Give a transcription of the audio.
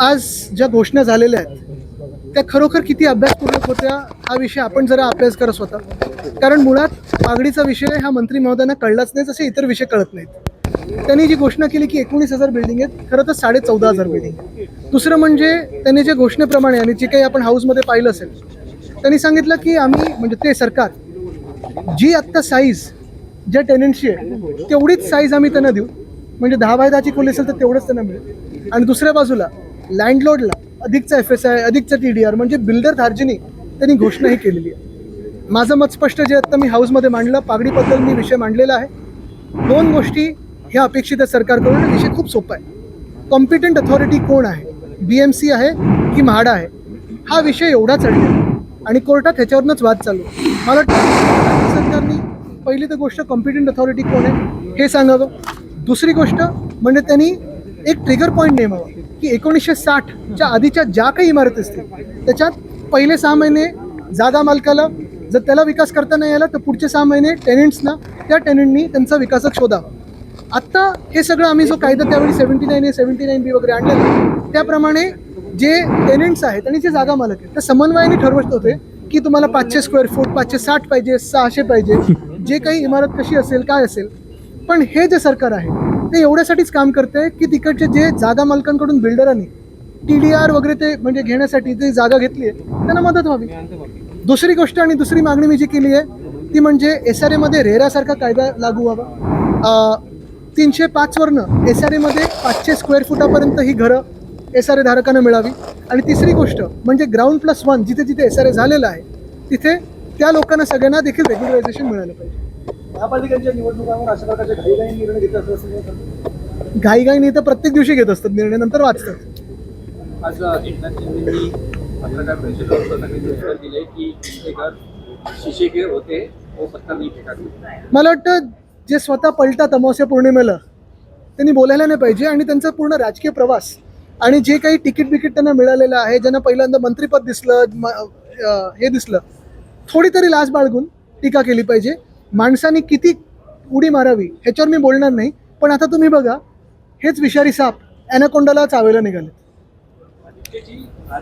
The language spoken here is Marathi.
आज ज्या घोषणा झालेल्या आहेत त्या खरोखर किती अभ्यासपूर्वक होत्या हा विषय आपण जरा अभ्यास करत होता कारण मुळात पागडीचा विषय हा मंत्री महोदयांना कळलाच नाही जसे इतर विषय कळत नाहीत. त्यांनी जी घोषणा केली की एकोणीस हजार बिल्डिंग आहेत खरं तर साडे चौदा हजार बिल्डिंग दुसरं म्हणजे त्यांनी जे घोषणेप्रमाणे आणि जे काही आपण हाऊसमध्ये पाहिलं असेल त्यांनी सांगितलं की आम्ही म्हणजे ते सरकार जी आत्ता साईज ज्या टेनन्सी आहे तेवढीच साईज आम्ही त्यांना देऊ. म्हणजे दहा बाय दहाची खोली असेल तर तेवढंच त्यांना मिळेल. आणि दुसऱ्या बाजूला लँडलॉर्डला अधिकचा एफ एस आय अधिकचा टी डी आर म्हणजे बिल्डर धार्जिनी त्यांनी घोषणाही केलेली आहे. माझं मत स्पष्ट जे आत्ता मी हाऊसमध्ये मांडलं पागडीबद्दल मी विषय मांडलेला आहे. दोन गोष्टी ह्या अपेक्षित आहेत सरकारकडून विषय खूप सोपा आहे. कॉम्पिटंट अथॉरिटी कोण आहे? बी एम सी आहे की म्हाडा आहे? हा विषय एवढा चढला आणि कोर्टात ह्याच्यावरूनच वाद चालू मला वाटतं सरकारने पहिली तर गोष्ट कॉम्पिटंट अथॉरिटी कोण आहे हे सांगावं. दुसरी गोष्ट म्हणजे त्यांनी एक ट्रिगर पॉईंट नेमावा की एकोणीसशे साठच्या आधीच्या ज्या काही इमारती असतील त्याच्यात पहिले सहा महिने जागा मालकाला जर त्याला विकास करता नाही आला तर पुढचे सहा महिने टेनेंट्सना त्या टेनेंटनी त्यांचा विकासक शोधावा. आत्ता हे सगळं आम्ही जो कायदा त्यावेळी seventy nine A seventy nine B वगैरे आणलेलं त्याप्रमाणे जे टेनेंट्स आहेत आणि जे जागा मालक आहेत त्या समन्वयाने ठरवत होते की तुम्हाला पाचशे स्क्वेअर फूट पाचशे साठ पाहिजे सहाशे पाहिजे जे काही इमारत कशी असेल काय असेल पण हे जे सरकार आहे ते एवढ्यासाठीच काम करते की तिकडचे जे जागा मालकांकडून बिल्डरांनी टी डी आर वगैरे ते म्हणजे घेण्यासाठी जी जागा घेतली आहे त्यांना मदत व्हावी. दुसरी गोष्ट आणि दुसरी मागणी मी जी केली आहे ती म्हणजे एस आर एमध्ये रेरासारखा कायदा लागू व्हावा. तीनशे तीनशे पाचवरनं एस आर एमध्ये पाचशे स्क्वेअर फुटापर्यंत ही घरं एस आर ए धारकांना मिळावी. आणि तिसरी गोष्ट म्हणजे ग्राउंड प्लस वन जिथे जिथे एस आर ए झालेलं आहे तिथे त्या लोकांना सगळ्यांना देखील रेग्युलरायझेशन मिळालं पाहिजे. महापालिकांच्या निवडणुकांवर अशा प्रकारचे घाईघाई निर्णय घेत असं असं म्हणतात. घाईघाईने तर प्रत्येक दिवशी घेत असतात निर्णय नंतर वाचतात. आज एकनाथ शिंदेनी पत्रकार उत्तर दिले की होते वो नहीं मला वाटतं जे स्वतः पलटात अमावस्या पौर्णिमेला त्यांनी बोलायला नाही पाहिजे आणि त्यांचा पूर्ण राजकीय प्रवास आणि जे काही तिकीट बिकीट त्यांना मिळालेलं आहे ज्यांना पहिल्यांदा मंत्रीपद दिसलं हे दिसलं थोडी तरी लाज बाळगून टीका केली पाहिजे. माणसाने किती उडी मारावी ह्याच्यावर मी बोलणार नाही पण आता तुम्ही बघा हेच विषारी साप ॲनाकोंडाला चावायला निघाले.